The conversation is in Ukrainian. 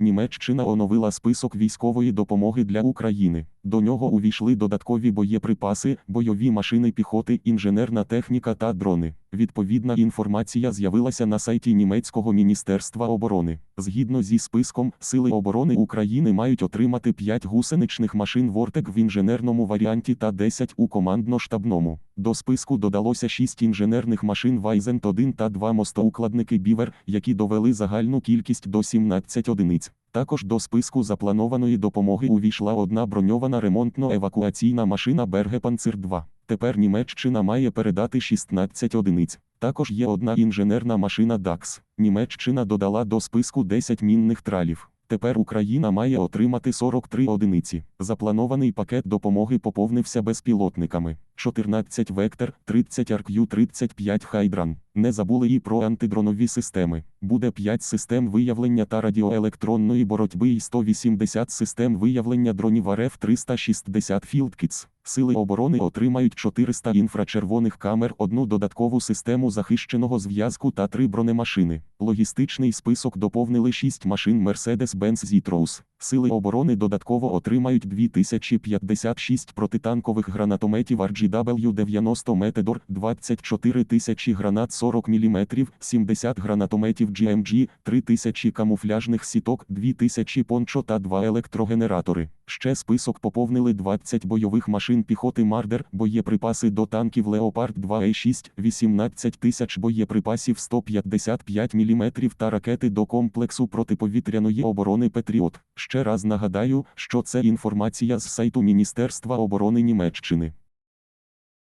Німеччина оновила список військової допомоги для України. До нього увійшли додаткові боєприпаси, бойові машини піхоти, інженерна техніка та дрони. Відповідна інформація з'явилася на сайті німецького міністерства оборони. Згідно зі списком, Сили оборони України мають отримати 5 гусеничних машин Вортек в інженерному варіанті та 10 у командно-штабному. До списку додалося 6 інженерних машин Вайзент 1 та 2 мостоукладники Бівер, які довели загальну кількість до 17 одиниць. Також до списку запланованої допомоги увійшла одна броньована ремонтно-евакуаційна машина Бергепанцир 2. Тепер Німеччина має передати 16 одиниць. Також є одна інженерна машина DAX. Німеччина додала до списку 10 мінних тралів. Тепер Україна має отримати 43 одиниці. Запланований пакет допомоги поповнився безпілотниками. 14 Вектор, 30 RQ, 35 Хайдран. Не забули і про антидронові системи. Буде 5 систем виявлення та радіоелектронної боротьби і 180 систем виявлення дронів РФ 360 Філдкітс. Сили оборони отримають 400 інфрачервоних камер, одну додаткову систему захищеного зв'язку та три бронемашини. Логістичний список доповнили 6 машин Mercedes-Benz Zitros. Сили оборони додатково отримають 2056 протитанкових гранатометів RGW-90 Metedor, 24 тисячі гранат 40 мм, 70 гранатометів GMG, 3000 камуфляжних сіток, 2000 пончо та 2 електрогенератори. Ще список поповнили 20 бойових машин піхоти Мардер, боєприпаси до танків Leopard 2 a 6 18 тисяч боєприпасів 155 мм та ракети до комплексу протиповітряної оборони Петріот. Ще раз нагадаю, що це інформація з сайту Міністерства оборони Німеччини.